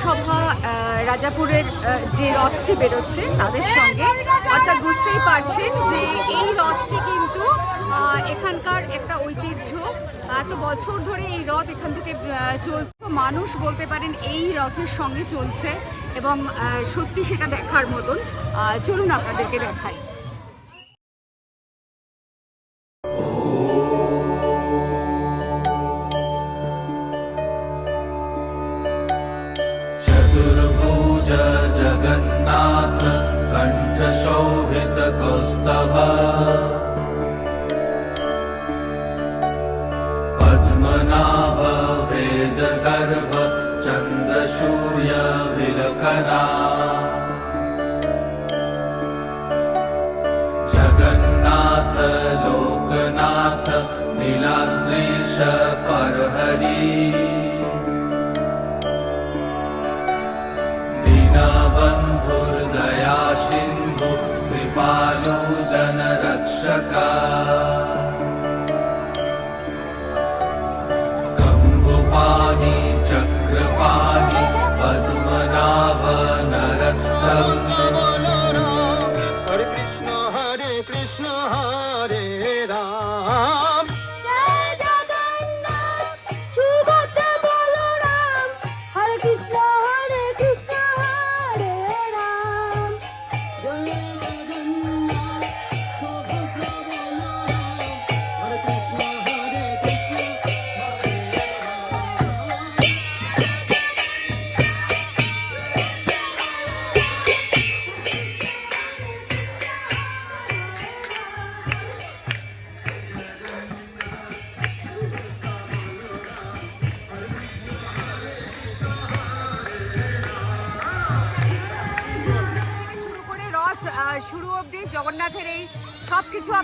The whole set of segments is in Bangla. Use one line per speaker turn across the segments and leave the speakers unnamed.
সভা রাজাপুরের যে রথটি বেরোচ্ছে তাদের সঙ্গে। অর্থাৎ বুঝতেই পারছেন যে এই রথটি কিন্তু এখানকার একটা ঐতিহ্য। এত বছর ধরে এই রথ এখান থেকে চলছে। মানুষ বলতে পারেন এই রথের সঙ্গে চলছে এবং সত্যি সেটা দেখার মতন। চলুন আপনাদেরকে দেখাই।
कण्ठशोभितकौस्तभ पद्मनाभ वेदगर्भ चन्द्रसूर्य विलकना। जगन्नाथ लोकनाथ नीलाद्रीश परहरी
रक्षकाम्भपानि चक्रपा पद्मनाभरत्नमन रा हरे कृष्ण हरे कृष्ण हरे राम।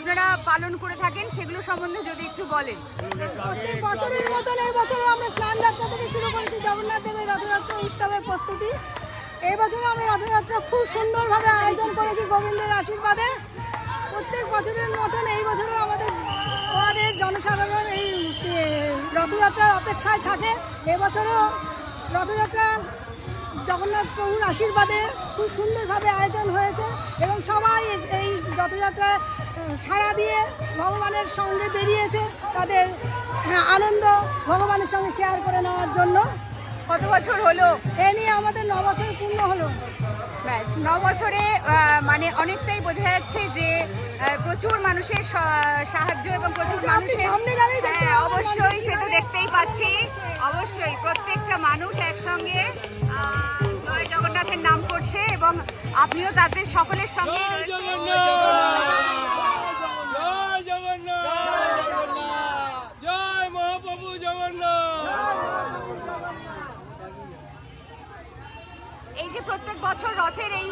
আপনারা পালন করে থাকেন, সেগুলো সম্বন্ধে যদি একটু বলেন।
প্রত্যেক বছরের মতন এই বছরও আমরা স্নান যাত্রা থেকে শুরু করেছি, জগন্নাথ দেবের রথযাত্রা উৎসবের প্রস্তুতি। এই বছরও আমরা রথযাত্রা খুব সুন্দরভাবে আয়োজন করেছি গোবিন্দের আশীর্বাদে। প্রত্যেক বছরের মতন এই বছরও আমাদের আমাদের জনসাধারণ এই রথযাত্রার অপেক্ষায় থাকে। এবছরও রথযাত্রা জগন্নাথ প্রভুর আশীর্বাদে খুব সুন্দরভাবে আয়োজন হয়েছে এবং সবাই এই রথযাত্রায় সাড়া দিয়ে ভগবানের সঙ্গে বেরিয়েছে তাদের হ্যাঁ, আনন্দ ভগবানের সঙ্গে শেয়ার করে নেওয়ার জন্য।
কত বছর হলো?
এ নিয়ে আমাদের নবছর পূর্ণ হলো।
ব্যাস ন বছরে মানে অনেকটাই বোঝা যাচ্ছে যে প্রচুর মানুষের সাহায্য এবং প্রচুর মানুষের
সামনে গেলেই
হ্যাঁ, অবশ্যই সে তো দেখতেই পাচ্ছি। অবশ্যই প্রত্যেকটা মানুষ একসঙ্গে জয় জগন্নাথের নাম করছে এবং আপনিও তাদের সকলের সঙ্গে রয়েছেন।
জগন্নাথ জয় জগন্নাথ জয় মহাপ্রভু জগন্নাথ
এই যে প্রত্যেক বছর রথের এই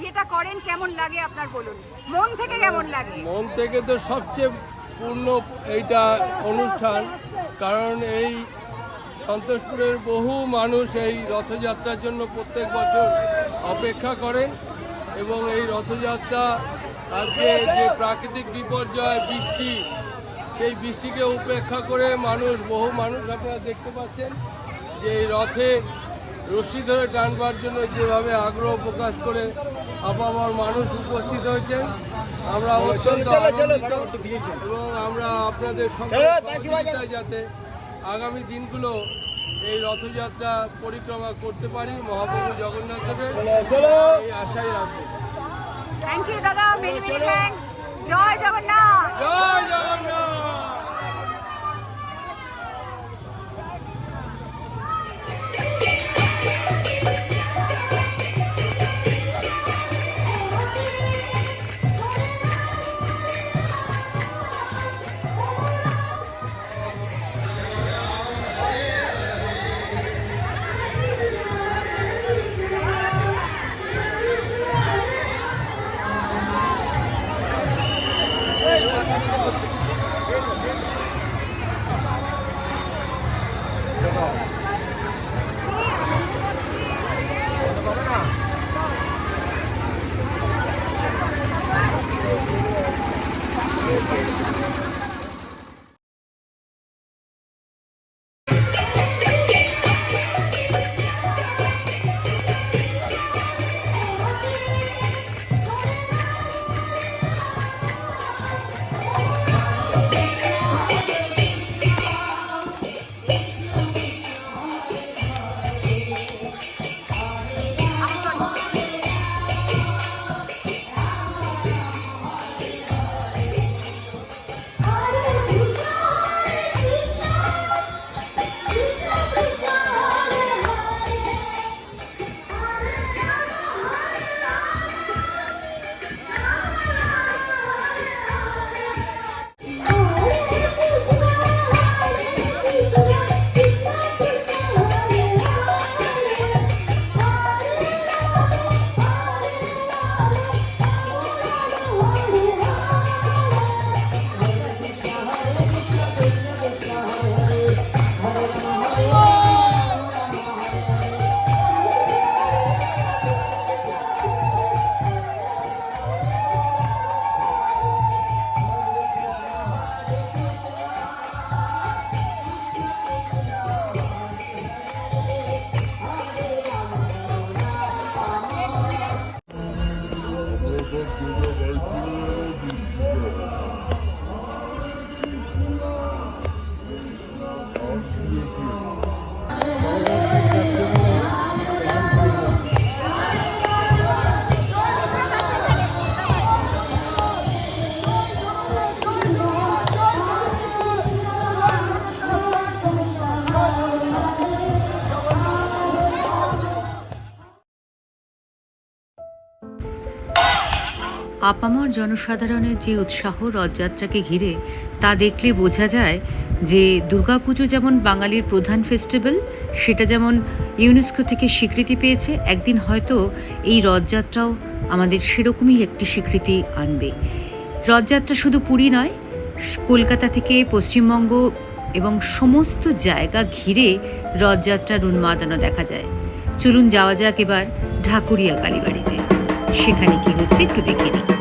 ইয়েটা করেন, কেমন লাগে আপনার বলুন? মন থেকে কেমন লাগে?
মন থেকে তো সবচেয়ে পূর্ণ এইটা অনুষ্ঠান, কারণ এই সন্তোষপুরের বহু মানুষ এই রথযাত্রার জন্য প্রত্যেক বছর অপেক্ষা করেন এবং এই রথযাত্রা আজকে যে প্রাকৃতিক বিপর্যয়, বৃষ্টি, সেই বৃষ্টিকে উপেক্ষা করে মানুষ, বহু মানুষ আপনারা দেখতে পাচ্ছেন যে এই রথে রশি ধরে টানবার জন্য যেভাবে আগ্রহ প্রকাশ করে আপামার মানুষ উপস্থিত হয়েছেন আমরা অত্যন্ত আনন্দিত এবং আমরা আপনাদের সঙ্গে সহযোগিতায় যাতে আগামী দিনগুলো এই রথযাত্রা পরিক্রমা করতে পারি মহাপ্রভু জগন্নাথ দেবের। এই আশাই রাখব।
থ্যাংক ইউ দাদা। মেনি মেনি থ্যাঙ্কস জয় জগন্নাথ।
জয় জগন্নাথ।
আপামর জনসাধারণের যে উৎসাহ রথযাত্রাকে ঘিরে, তা দেখলে বোঝা যায় যে দুর্গাপুজো যেমন বাঙালির প্রধান ফেস্টিভ্যাল, সেটা যেমন ইউনেস্কো থেকে স্বীকৃতি পেয়েছে, একদিন হয়তো এই রথযাত্রাও আমাদের সেরকমই একটি স্বীকৃতি আনবে। রথযাত্রা শুধু পুরী নয়, কলকাতা থেকে পশ্চিমবঙ্গ এবং সমস্ত জায়গা ঘিরে রথযাত্রার উন্মাদনা দেখা যায়। চলুন যাওয়া যাক এবার ঢাকুরিয়া কালীবাড়িতে। সেখানে কি হচ্ছে একটু দেখে নিই।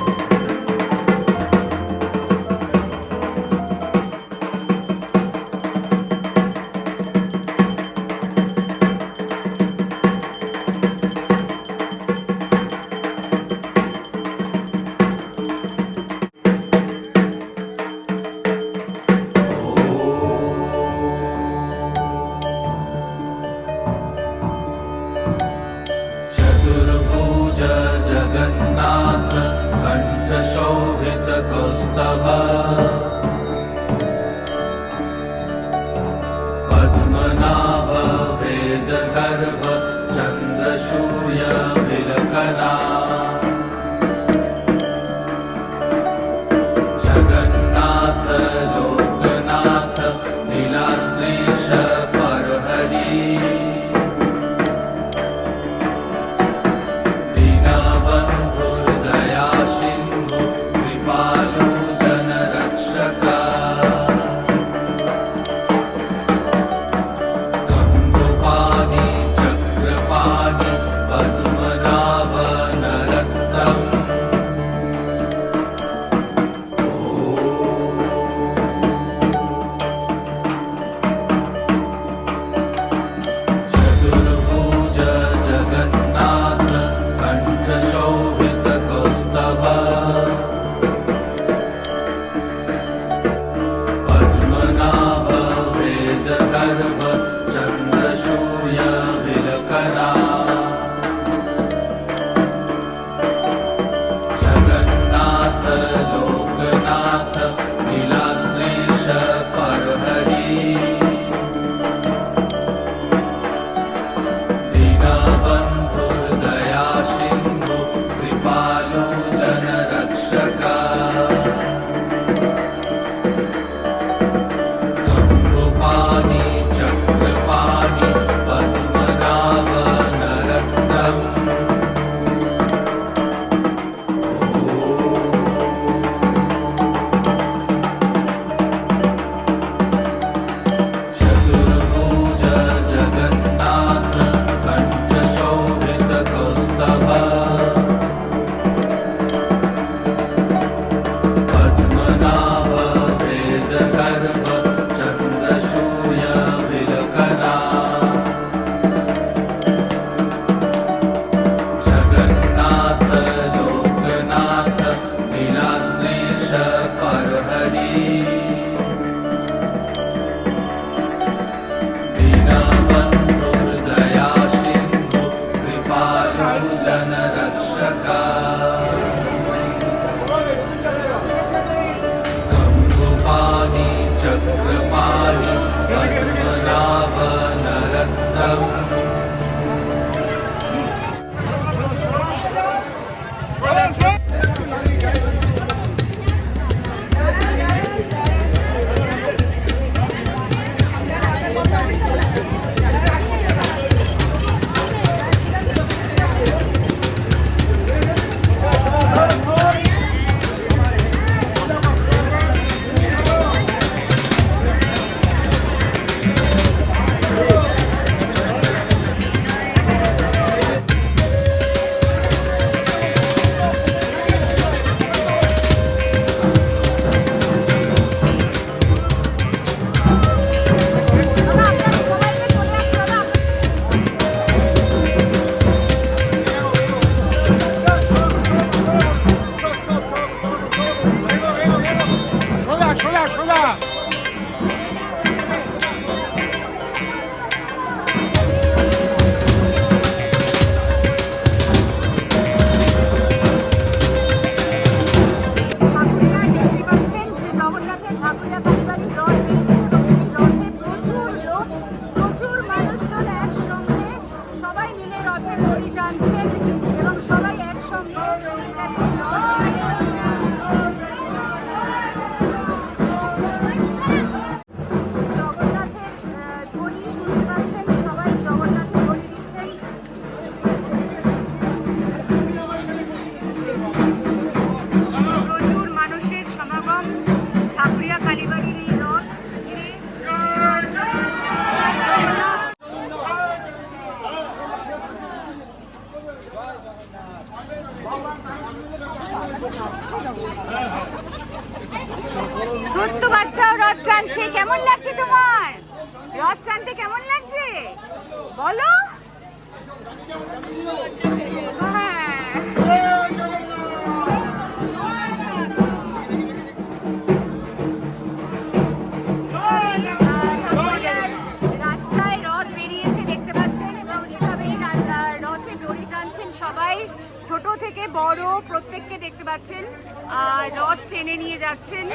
রথ ট্রেনে নিয়ে যাচ্ছেন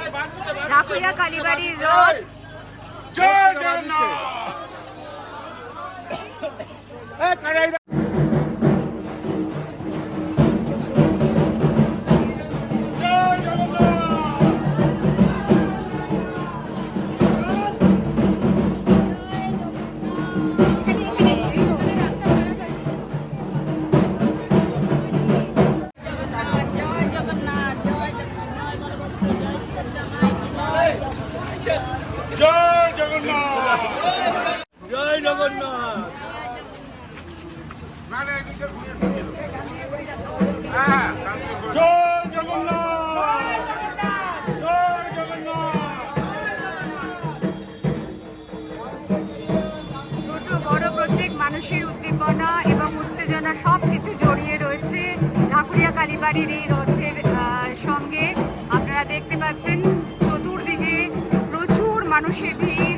রাকুয়া কালীবাড়ির রথ।
জয় জগন্নাথ।
সব কিছু জড়িয়ে রয়েছে ঢাকুরিয়া কালীবাড়ির এই রথের সঙ্গে। আপনারা দেখতে পাচ্ছেন, চতুর্দিকে প্রচুর মানুষের ভিড়।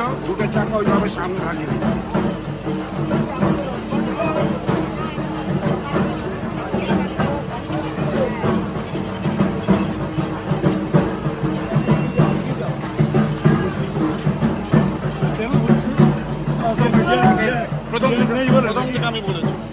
ছিল দুটো চাকা ওইভাবে সামনে লাগিয়ে দিল
প্রথম প্রথম আমি বলেছি।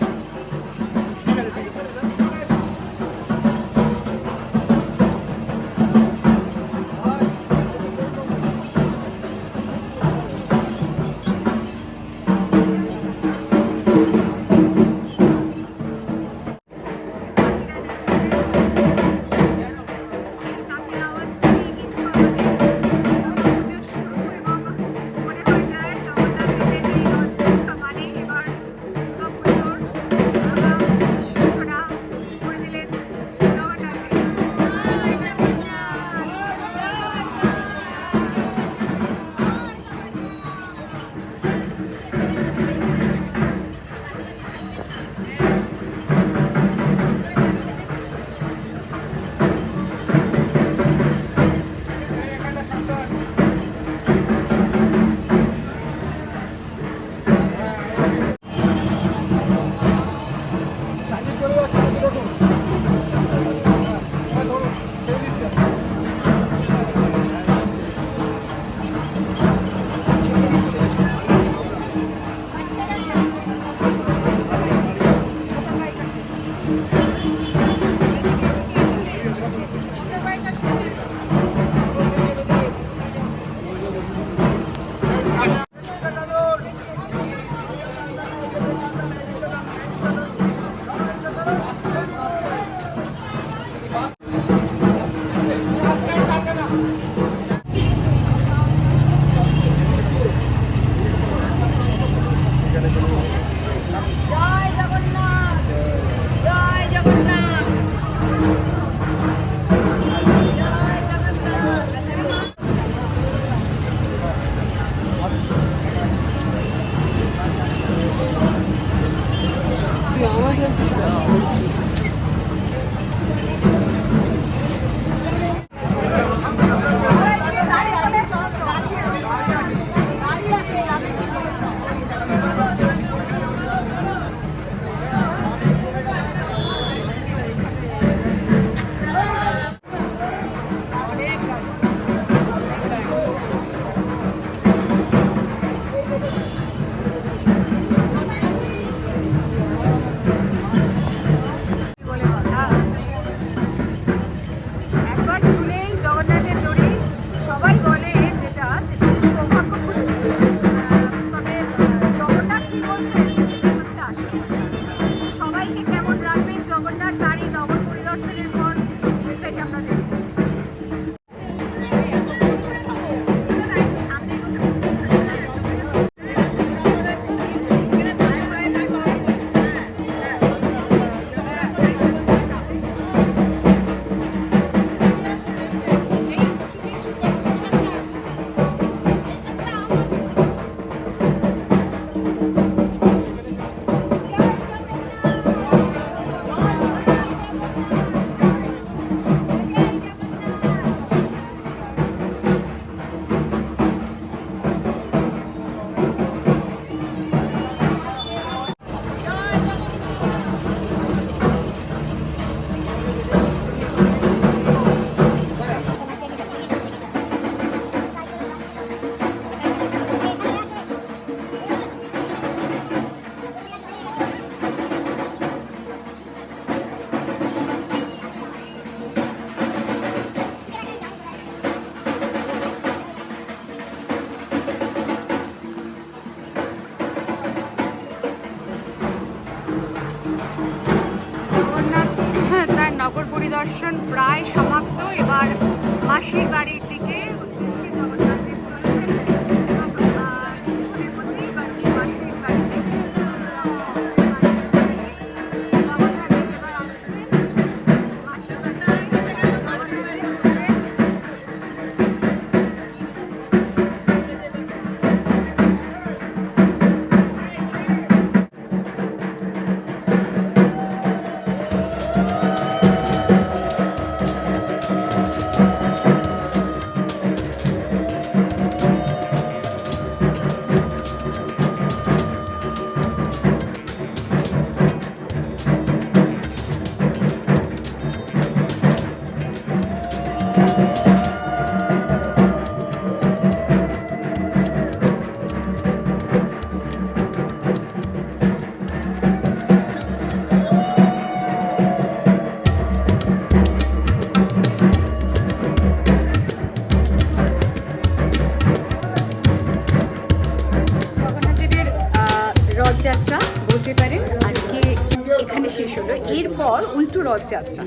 হলো এরপর উল্টো রথযাত্রা।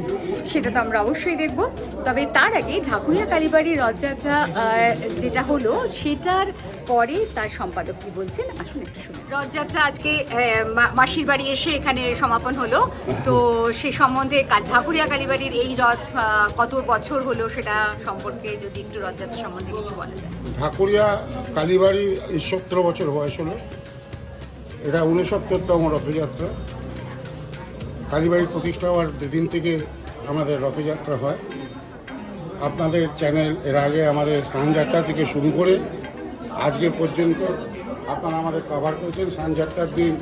সেটা তো আমরা অবশ্যই দেখব। তবে তার আগে ঢাকুরিয়া কালীবাড়ির রথযাত্রা যেটা হলো সেটার পরে তার সম্পাদক কি বলছেন? আসুন একটু শুনুন। রথযাত্রা আজকে মা- মাসির বাড়ি এসে এখানে সমাপন হলো। তো সে সম্বন্ধে ঢাকুরিয়া কালীবাড়ির এই রথ কত বছর হলো সেটা সম্পর্কে যদি একটু রথযাত্রা সম্বন্ধে কিছু বলা যায়।
ঢাকুরিয়া কালীবাড়ির সত্তর বছর বয়স হলো। এটা উনসত্তরতম রথযাত্রা। কালীবাড়ির প্রতিষ্ঠা হওয়ার দিন থেকে আমাদের রথযাত্রা হয়। আপনাদের চ্যানেল এর আগে আমাদের স্নানযাত্রা থেকে শুরু করে আজকে পর্যন্ত আপনারা আমাদের কভার করেছেন। স্নানযাত্রার দিন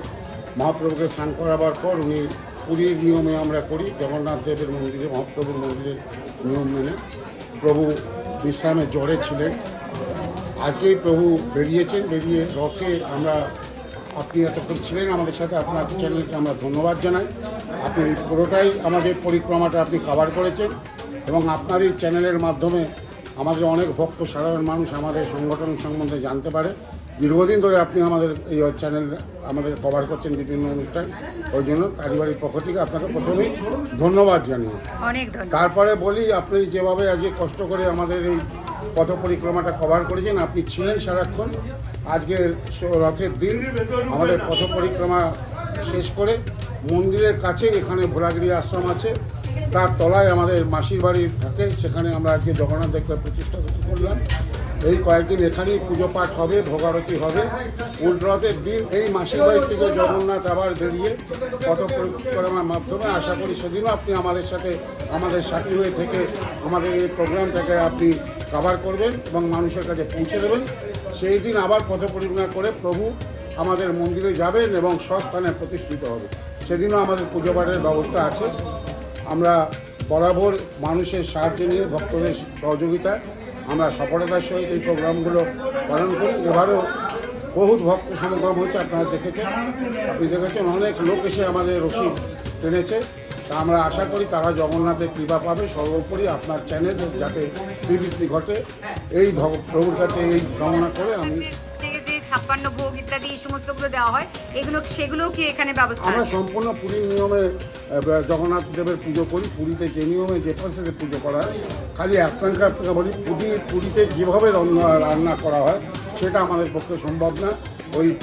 মহাপ্রভুকে স্নান করাবার পর উনি পুরীর নিয়মে আমরা করি, জগন্নাথ দেবের মন্দিরে, মহাপ্রভুর মন্দিরের নিয়ম মেনে। প্রভু বিশ্রামে জ্বরে ছিলেন। আজকেই প্রভু বেরিয়েছেন, বেরিয়ে রথে আমরা আপনি এতক্ষণ ছিলেন আমাদের সাথে আপনার চ্যানেলকে আমরা ধন্যবাদ জানাই। আপনি পুরোটাই আমাদের পরিক্রমাটা আপনি কভার করেছেন এবং আপনার এই চ্যানেলের মাধ্যমে আমাদের অনেক ভক্ত সাধারণ মানুষ আমাদের সংগঠন সম্বন্ধে জানতে পারে। দীর্ঘদিন ধরে আপনি আমাদের এই চ্যানেল আমাদের কভার করছেন বিভিন্ন অনুষ্ঠান ওই জন্য কারিবাড়ির পক্ষ থেকে আপনাকে প্রথমেই ধন্যবাদ জানিয়ে।
অনেক
তারপরে বলি আপনি যেভাবে আজকে কষ্ট করে আমাদের এই পথ পরিক্রমাটা কভার করেছেন, আপনি ছিলেন সারাক্ষণ। আজকের রথের দিন আমাদের পথ পরিক্রমা শেষ করে মন্দিরের কাছে, এখানে ভোলাগিরি আশ্রম আছে, তার তলায় আমাদের মাসির বাড়ি থাকে, সেখানে আমরা আজকে জগন্নাথ দেখতে প্রতিষ্ঠা করলাম এই কয়েকদিন এখানেই পুজো পাঠ হবে, ভোগারতি হবে। উল্টরথের দিন, এই মাসির বাড়ি থেকে জগন্নাথ আবার বেরিয়ে পথ পরিক্রমার মাধ্যমে, আশা করি সেদিনও আপনি আমাদের সাথে, আমাদের সাথী হয়ে থেকে, আমাদের এই প্রোগ্রামটাকে আপনি কভার করবেন এবং মানুষের কাছে পৌঁছে দেবেন। সেই দিন আবার পথ পরিক্রমা করে প্রভু আমাদের মন্দিরে যাবেন এবং সস্থানে প্রতিষ্ঠিত হবে। সেদিনও আমাদের পুজো পাঠের ব্যবস্থা আছে। আমরা বরাবর মানুষের সাহায্য নিয়ে, ভক্তদের সহযোগিতা, আমরা সফলতার সহিত এই প্রোগ্রামগুলো পালন করি। এবারও বহুত ভক্ত সমাগম হয়েছে, আপনারা দেখেছেন। আপনি দেখেছেন, অনেক লোক এসে আমাদের রসিদ টেনেছে। তা আমরা আশা করি তারা জগন্নাথের কৃপা পাবে। সর্বোপরি আপনার চ্যানেল যাতে শ্রীবৃদ্ধি ঘটে। এই প্রভুর কাছে এই কামনা করে আমি
থেকে ছাপ্পান্ন ভোগ ইত্যাদি এই সমস্তগুলো দেওয়া হয় এগুলো সেগুলোও কি এখানে ব্যবস্থা
আমরা সম্পূর্ণ পুরীর নিয়মে জগন্নাথ দেবের পুজো করি। পুরীতে যে নিয়মে যে প্রসেসে পুজো করা হয় খালি বলি পুরী পুরীতে যেভাবে রান্না- করা হয় সেটা আমাদের পক্ষে সম্ভব না। ওই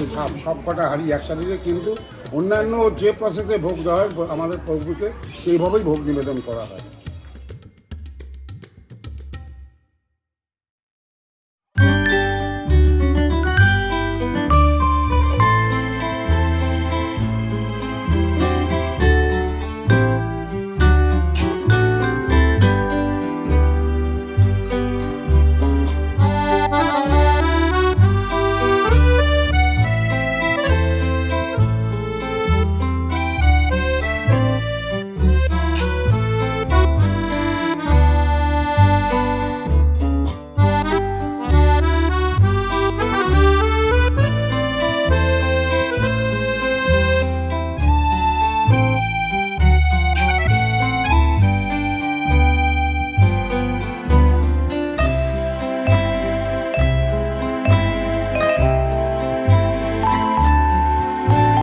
সব কটা হাড়ি একসাথে কিন্তু অন্যান্য যে প্রসেসে ভোগ দেওয়া হয় আমাদের প্রভুকে সেইভাবেই ভোগ নিবেদন করা হয়।